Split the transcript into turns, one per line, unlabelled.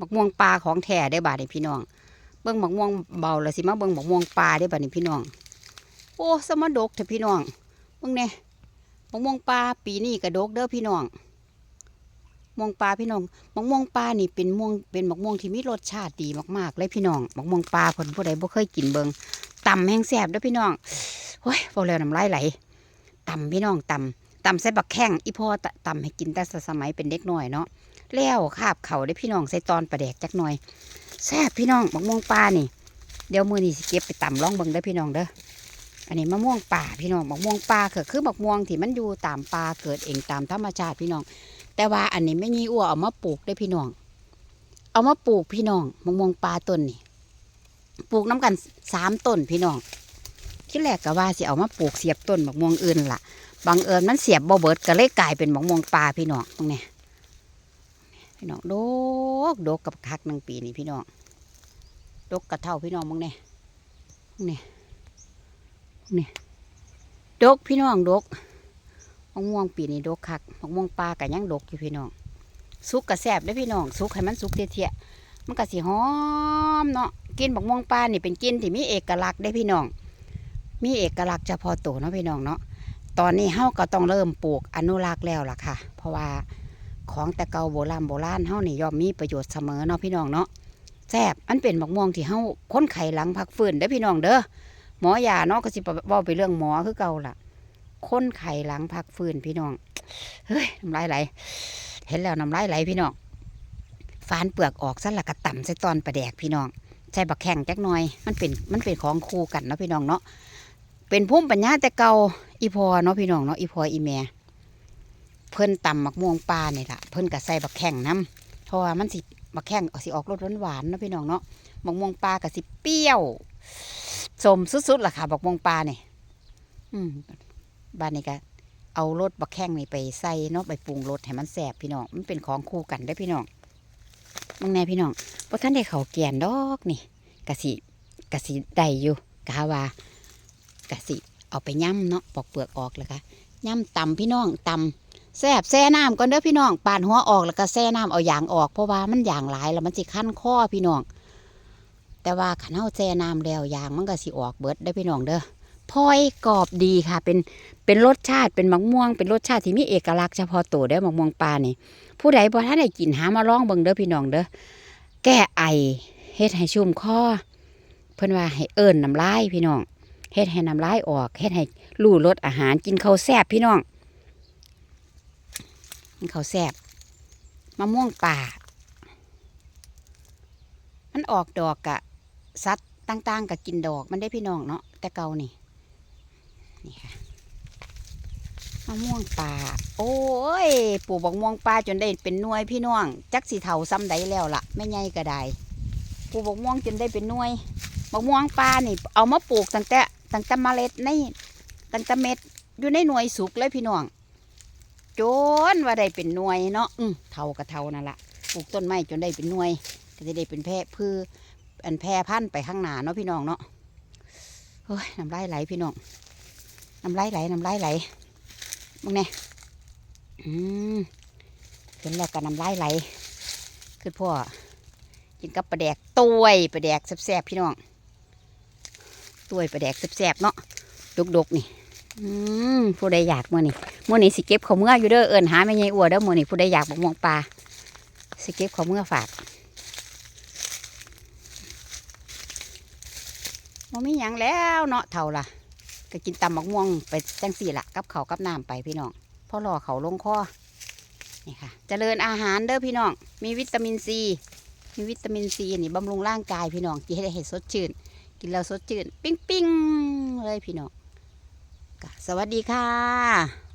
บักม่วงปลาของแท้ได้บาดนี่พี่น้อง เบิ่งบักม่วงเบาล้วสิมาเบิ่งบักม่วงปลาได้บาดนี่พี่น้อง โอ้สมดกเถอะพี่น้องเบิ่งแน่บักม่วงปลาปีนี้กระดกเด้อพี่น้องม่วงปลาพี่น้องบักม่วงปลานี่เป็นม่วงเป็นบักม่วงที่มีรสชาติดีมากๆเลยพี่น้องบักม่วงปลาเพิ่นผู้ใดบ่เคยกินเบิ่งตำแห้งแซ่บเด้อพี่น้องโอ้ยบ่แล้วน้ำลายไหลตำพี่น้องตำตำใส่บักแข้งอีพ่อตตำให้กินแต่สมัยเป็นเด็กน้อยเนาะ แล้วคาบเขาได้พี่น้องใส่ตอนประแดกจักหน่อยแซ่บพี่น้องมะม่วงป่านี่ เดี๋ยวมือนี่สิเก็บไปตำล่องเบิ่งได้พี่น้องเด้ออันนี้มะม่วงป่าพี่น้องมะม่วงป่าก็คือมะม่วงที่มันอยู่ตามป่าเกิดเองตามธรรมชาติพี่น้อง แต่ว่าอันนี้ไม่ยีอ้วเอามาปลูกได้พี่น้อง เอามาปลูกพี่น้องมะม่วงป่าต้นนี่ปลูกน้ำกันสามต้นพี่น้องที่แรกก็ว่าสิเอามาปลูกเสียบต้นมะม่วงอื่นล่ะบังเอิญมันเสียบบ่เบิดก็เลยกลายเป็นมะม่วงป่าพี่น้องตรงนี้ พี่น้องดกดกกับคักหนึ่งปีนี่พี่น้องดกกระเท่าพี่น้องมึงเนี่ยมึงเนี่ยมึงเนี่ยดกพี่น้องดกมะม่วงปีนี้ดกคักมะม่วงปลากันยังดกอยู่พี่น้องสุกกระแซบได้พี่น้องสุกให้มันสุกเทียๆมันก็สิหอมเนาะกินมะม่วงปลานี่เป็นกินที่มีเอกลักษณ์ได้พี่น้อง มีเอกลักษณ์เฉพาะตัวเนาะพี่น้องเนาะตอนนี้เฮาก็ต้องเริ่มปลูกอนุรักษ์แล้วล่ะค่ะ เพราะว่า ของแต่เก่าโบราณโบราณเฮานี่ย่อมมีประโยชน์เสมอเนาะพี่น้องเนาะแซ่บมันเป็นบักม่วงที่เฮาค้นไข้หลังพักฟื้นเด้อพี่น้องเด้อหมอยาเนาะก็สิเว้าไปเรื่องหมอคือเก่าล่ะค้นไข้หลังพักฟื้นพี่น้องเฮ้ยน้ำลายไหลเห็นแล้วน้ำลายไหลพี่น้องฟานเปลือกออกซะละกระต่ำใส่ตอนประแดกพี่น้องใส่บักแข้งจักหน่อย มันเป็นมันเป็นของคู่กันเนาะพี่น้องเนาะเป็นพุ่มปัญญาแต่เก่าอีพอเนาะพี่น้องเนาะอีพออีแม่ เพิ่นตำมักม่วงปลาเนี่ยล่ะเพิ่นก็ใส่บักแข้งน้ำเพราะว่ามันสิบักแข้งเอาสิออกรสหวานๆเนาะพี่น้องเนาะบักม่วงปลาก็สิเปรี้ยวสมสุดๆล่ะค่ะบักม่วงปลาเนี่ยอืมบ้านนี้ก็เอารสบักแข้งนี่ไปใส่เนาะไปปรุงรสให้มันแซ่บพี่น้องมันเป็นของคู่กันได้พี่น้องมึงแน่พี่น้องเพราะท่านได้เขาแกนดอกนี่กะสิกะสิได้อยู่กะว่ากะสิเอาไปย่ำเนาะปอกเปลือกออกแล้วก็ย่ำตำพี่น้องตำ แซ่บแซ่น้ำก่อนเด้อพี่น้องปาดหัวออกแล้วก็แซ่น้ำเอายางออกเพราะว่ามันยางหลายแล้วมันสิคั้นข้อพี่น้อง แต่ว่าขันเฮาแซ่น้ำแล้วยางมันก็สิออกเบิดได้พี่น้องเด้อพลอยกรอบดีค่ะ เป็นเป็นรสชาติเป็นมะม่วง เป็นรสชาติที่มีเอกลักษณ์เฉพาะตัวเด้มะม่วงปลานี่ผู้ใดบ่ทันได้กินหามาลองเบิ่งเด้อพี่น้องเด้อแก้ไอเฮ็ดให้ชุ่มคอเพิ่นว่าให้เอิ้นน้ำลายพี่น้องเฮ็ดให้น้ำลายออกเฮ็ดให้รู้รสอาหารกินข้าวแซ่บพี่น้อง เขาวแซ่บมะม่วงป่า มันออกดอกกะสัตว์ต่างๆกับกินดอกมันได้พี่น้องเนาะแต่เก่านี่นี่ค่ะมะม่วงป่า โอ้ยปลูกบักม่วงป่าจนได้เป็นน่วยพี่น้องจักสีเถาซ้ำใดแล้วล่ะไม่ใหญ่ก็ได้ปลูกบักม่วงจนได้เป็นน่วยบักม่วงป่านี่ เอามาปลูกตั้งแต่ตั้งแต่เมล็ดในตั้งแต่เม็ดอยู่ในหน่วยสุกเลยพี่น้อง จนว่าได้เป็นหน่วยเนาะอืมเท่ากับเท่านั่นละปลูกต้นไม้จนได้เป็นหน่วย ก็จะได้เป็นแพร่พืชอันแพร่พันธุ์ไปข้างหน้าเนาะพี่น้องเนาะโอ้ยน้ำลายไหลพี่น้องน้ำลายไหลน้ำลายไหลมึงเนี่ยอืมเห็นแล้วก็น้ำลายไหลคือพ่อกินกับปลาแดกตวยปลาแดกแซ่บๆพี่น้องตวยปลาแดกแซ่บๆเนาะดกๆนี่ อืมผู้ใดอยากมื่อนี่ มื่อนี่สิเก็บข้าวเมื่ออยู่เด้อเอิญหาไม่ไงอัวเด้อมื่อนี่ผู้ใดอยากบักม่วงปลาสิเก็บข้าวเมื่อฝากมันมีหยังแล้วเนาะเท่าล่ะ ก็กินตำบักม่วงไปจังสี่ละกับเขากับน้ำไปพี่น้องพ่อรอเขาลงคอนี่ค่ะเจริญอาหารเด้อพี่น้อง มีวิตามินซีมีวิตามินซีนี่บำรุงร่างกายพี่น้องกินให้ได้เห็นสดชื่น กินแล้วสดชื่น ปิ้งปิ้งๆเลยพี่น้องสวัสดีค่ะ